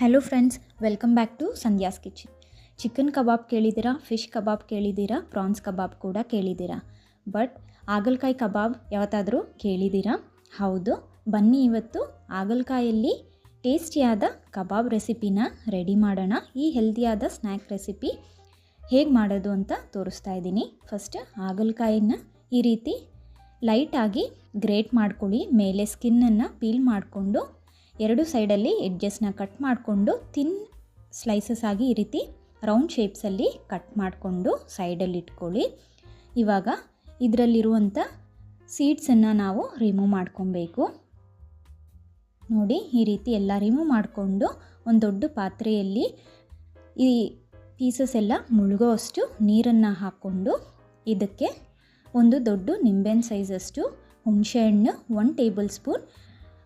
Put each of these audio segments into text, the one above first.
Hello friends welcome back to Sandhya's kitchen chicken kebab ಕೇಳಿದ್ದೀರಾ? Fish kebab ಕೇಳಿದ್ದೀರಾ? Prawns kebab ಕೂಡ ಕೇಳಿದ್ದೀರಾ? But ಹಾಗಲಕಾಯಿ ಕಬಾಬ್ ಯಾವತ್ತಾದರೂ ಕೇಳಿದ್ದೀರಾ? ಹೌದು, ಬನ್ನಿ ಇವತ್ತು ಹಾಗಲಕಾಯಲ್ಲಿ ಟೇಸ್ಟಿಯಾದ ಕಬಾಬ್ ರೆಸಿಪಿನ ರೆಡಿ ಮಾಡೋಣ. ಈ ಹೆಲ್ದಿಯಾದ ಸ್ನ್ಯಾಕ್ ರೆಸಿಪಿ ಹೇಗೆ ಮಾಡೋದು ಅಂತ ತೋರಿಸ್ತಾ ಇದ್ದೀನಿ. ಫಸ್ಟ್ ಹಾಗಲಕಾಯಿನ ಈ ರೀತಿ ಲೈಟಾಗಿ ಗ್ರೇಟ್ ಮಾಡ್ಕೊಳ್ಳಿ. ಮೇಲೆ ಸ್ಕಿನ್ನನ್ನು ಪೀಲ್ ಮಾಡಿಕೊಂಡು ಎರಡು ಸೈಡಲ್ಲಿ ಎಡ್ಜಸ್ನ ಕಟ್ ಮಾಡಿಕೊಂಡು ತಿನ್ ಸ್ಲೈಸಸ್ ಆಗಿ ಈ ರೀತಿ ರೌಂಡ್ ಶೇಪ್ಸಲ್ಲಿ ಕಟ್ ಮಾಡಿಕೊಂಡು ಸೈಡಲ್ಲಿ ಇಟ್ಕೊಳ್ಳಿ. ಇವಾಗ ಇದರಲ್ಲಿರುವಂಥ ಸೀಡ್ಸನ್ನು ನಾವು ರಿಮೂವ್ ಮಾಡ್ಕೊಬೇಕು. ನೋಡಿ ಈ ರೀತಿ ಎಲ್ಲ ರಿಮೂವ್ ಮಾಡಿಕೊಂಡು ಒಂದು ದೊಡ್ಡ ಪಾತ್ರೆಯಲ್ಲಿ ಈ ಪೀಸಸ್ ಎಲ್ಲ ಮುಳುಗೋ ಅಷ್ಟು ನೀರನ್ನು ಹಾಕ್ಕೊಂಡು ಇದಕ್ಕೆ ಒಂದು ದೊಡ್ಡ ನಿಂಬೆಹಣ್ಣು ಸೈಜಷ್ಟು ಹುಣಸೆಹಣ್ಣು ಒನ್ ಟೇಬಲ್ ಸ್ಪೂನ್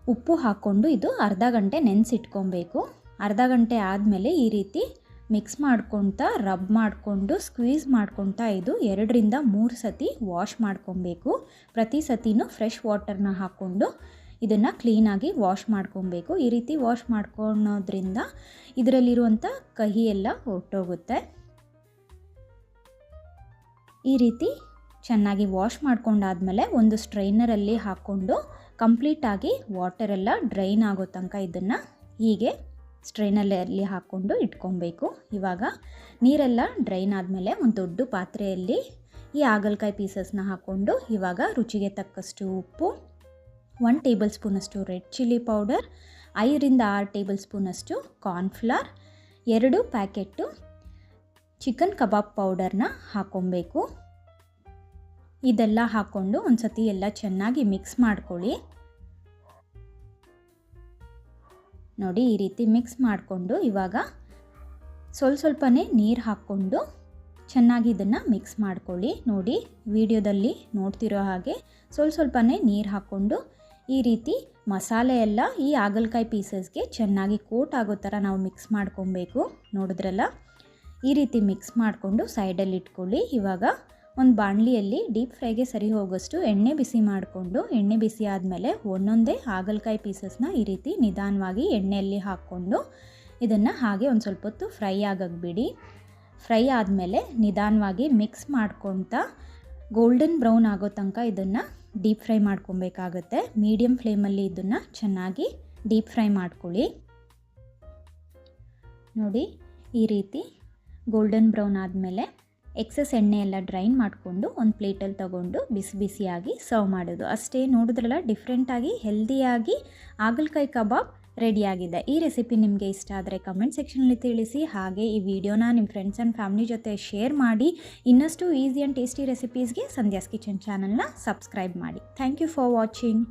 ಉಪ್ಪು ಹಾಕ್ಕೊಂಡು ಇದು ಅರ್ಧ ಗಂಟೆ ನೆನೆಸಿಟ್ಕೊಬೇಕು. ಅರ್ಧ ಗಂಟೆ ಆದಮೇಲೆ ಈ ರೀತಿ ಮಿಕ್ಸ್ ಮಾಡ್ಕೊತಾ, ರಬ್ ಮಾಡಿಕೊಂಡು, ಸ್ಕ್ವೀಸ್ ಮಾಡ್ಕೊತಾ ಇದು ಎರಡರಿಂದ ಮೂರು ಸತಿ ವಾಶ್ ಮಾಡ್ಕೊಬೇಕು. ಪ್ರತಿ ಸತಿನೂ ಫ್ರೆಶ್ ವಾಟರ್ನ ಹಾಕ್ಕೊಂಡು ಇದನ್ನು ಕ್ಲೀನಾಗಿ ವಾಶ್ ಮಾಡ್ಕೊಬೇಕು. ಈ ರೀತಿ ವಾಶ್ ಮಾಡ್ಕೊಳೋದ್ರಿಂದ ಇದರಲ್ಲಿರುವಂಥ ಕಹಿ ಎಲ್ಲ ಹೊರಟೋಗುತ್ತೆ. ಈ ರೀತಿ ಚೆನ್ನಾಗಿ ವಾಶ್ ಮಾಡ್ಕೊಂಡಾದಮೇಲೆ ಒಂದು ಸ್ಟ್ರೈನರಲ್ಲಿ ಹಾಕ್ಕೊಂಡು ಕಂಪ್ಲೀಟಾಗಿ ವಾಟರೆಲ್ಲ ಡ್ರೈನ್ ಆಗೋ ತನಕ ಇದನ್ನು ಹೀಗೆ ಸ್ಟ್ರೈನಲ್ಲಿ ಹಾಕ್ಕೊಂಡು ಇಟ್ಕೊಬೇಕು. ಇವಾಗ ನೀರೆಲ್ಲ ಡ್ರೈನ್ ಆದಮೇಲೆ ಒಂದು ದೊಡ್ಡ ಪಾತ್ರೆಯಲ್ಲಿ ಈ ಹಾಗಲಕಾಯಿ ಪೀಸಸ್ನ ಹಾಕ್ಕೊಂಡು ಇವಾಗ ರುಚಿಗೆ ತಕ್ಕಷ್ಟು ಉಪ್ಪು ಒನ್ ಟೇಬಲ್ ಸ್ಪೂನಷ್ಟು ರೆಡ್ ಚಿಲ್ಲಿ ಪೌಡರ್ ಐದರಿಂದ ಆರು ಟೇಬಲ್ ಸ್ಪೂನಷ್ಟು ಕಾರ್ನ್ಫ್ಲವರ್ ಎರಡು ಪ್ಯಾಕೆಟ್ಟು ಚಿಕನ್ ಕಬಾಬ್ ಪೌಡರ್ನ ಹಾಕ್ಕೊಬೇಕು. ಇದೆಲ್ಲ ಹಾಕ್ಕೊಂಡು ಒಂದು ಸತಿ ಎಲ್ಲ ಚೆನ್ನಾಗಿ ಮಿಕ್ಸ್ ಮಾಡ್ಕೊಳ್ಳಿ. ನೋಡಿ, ಈ ರೀತಿ ಮಿಕ್ಸ್ ಮಾಡಿಕೊಂಡು ಇವಾಗ ಸ್ವಲ್ಪ ಸ್ವಲ್ಪನೇ ನೀರು ಹಾಕ್ಕೊಂಡು ಚೆನ್ನಾಗಿ ಇದನ್ನು ಮಿಕ್ಸ್ ಮಾಡ್ಕೊಳ್ಳಿ. ನೋಡಿ, ವಿಡಿಯೋದಲ್ಲಿ ನೋಡ್ತಿರೋ ಹಾಗೆ ಸ್ವಲ್ಪ ಸ್ವಲ್ಪನೇ ನೀರು ಹಾಕ್ಕೊಂಡು ಈ ರೀತಿ ಮಸಾಲೆ ಎಲ್ಲ ಈ ಹಾಗಲಕಾಯಿ ಪೀಸಸ್ಗೆ ಚೆನ್ನಾಗಿ ಕೋಟ್ ಆಗೋ ಥರ ನಾವು ಮಿಕ್ಸ್ ಮಾಡ್ಕೊಬೇಕು. ನೋಡಿದ್ರಲ್ಲ? ಈ ರೀತಿ ಮಿಕ್ಸ್ ಮಾಡಿಕೊಂಡು ಸೈಡಲ್ಲಿ ಇಟ್ಕೊಳ್ಳಿ. ಇವಾಗ ಒಂದು ಬಾಣಲಿಯಲ್ಲಿ ಡೀಪ್ ಫ್ರೈಗೆ ಸರಿ ಹೋಗೋಷ್ಟು ಎಣ್ಣೆ ಬಿಸಿ ಮಾಡಿಕೊಂಡು, ಎಣ್ಣೆ ಬಿಸಿ ಆದಮೇಲೆ ಒಂದೊಂದೇ ಹಾಗಲಕಾಯಿ ಪೀಸಸ್ನ ಈ ರೀತಿ ನಿಧಾನವಾಗಿ ಎಣ್ಣೆಯಲ್ಲಿ ಹಾಕ್ಕೊಂಡು ಇದನ್ನು ಹಾಗೆ ಒಂದು ಸ್ವಲ್ಪ ಹೊತ್ತು ಫ್ರೈ ಆಗಕ್ಕೆ ಬಿಡಿ ಫ್ರೈ ಆದಮೇಲೆ ನಿಧಾನವಾಗಿ ಮಿಕ್ಸ್ ಮಾಡ್ಕೊತಾ ಗೋಲ್ಡನ್ ಬ್ರೌನ್ ಆಗೋ ತನಕ ಇದನ್ನು ಡೀಪ್ ಫ್ರೈ ಮಾಡ್ಕೊಬೇಕಾಗತ್ತೆ. ಮೀಡಿಯಮ್ ಫ್ಲೇಮಲ್ಲಿ ಇದನ್ನು ಚೆನ್ನಾಗಿ ಡೀಪ್ ಫ್ರೈ ಮಾಡ್ಕೊಳ್ಳಿ. ನೋಡಿ, ಈ ರೀತಿ ಗೋಲ್ಡನ್ ಬ್ರೌನ್ ಆದಮೇಲೆ ಎಕ್ಸಸ್ ಎಣ್ಣೆ ಎಲ್ಲ ಡ್ರೈನ್ ಮಾಡಿಕೊಂಡು ಒಂದು ಪ್ಲೇಟಲ್ಲಿ ತಗೊಂಡು ಬಿಸಿ ಬಿಸಿಯಾಗಿ ಸರ್ವ್ ಮಾಡೋದು. ಅಷ್ಟೇ ನೋಡಿದ್ರಲ್ಲ, ಡಿಫ್ರೆಂಟಾಗಿ ಹೆಲ್ದಿಯಾಗಿ ಹಾಗಲಕಾಯಿ ಕಬಾಬ್ ರೆಡಿಯಾಗಿದೆ. ಈ ರೆಸಿಪಿ ನಿಮಗೆ ಇಷ್ಟ ಆದರೆ ಕಮೆಂಟ್ ಸೆಕ್ಷನಲ್ಲಿ ತಿಳಿಸಿ. ಹಾಗೆ ಈ ವಿಡಿಯೋನ ನಿಮ್ಮ ಫ್ರೆಂಡ್ಸ್ ಆ್ಯಂಡ್ ಫ್ಯಾಮಿಲಿ ಜೊತೆ ಶೇರ್ ಮಾಡಿ. ಇನ್ನಷ್ಟು ಈಸಿ ಆ್ಯಂಡ್ ಟೇಸ್ಟಿ ರೆಸಿಪೀಸ್ಗೆ ಸಂಧ್ಯಾಸ್ ಕಿಚನ್ ಚಾನಲ್ನ ಸಬ್ಸ್ಕ್ರೈಬ್ ಮಾಡಿ. Thank you for watching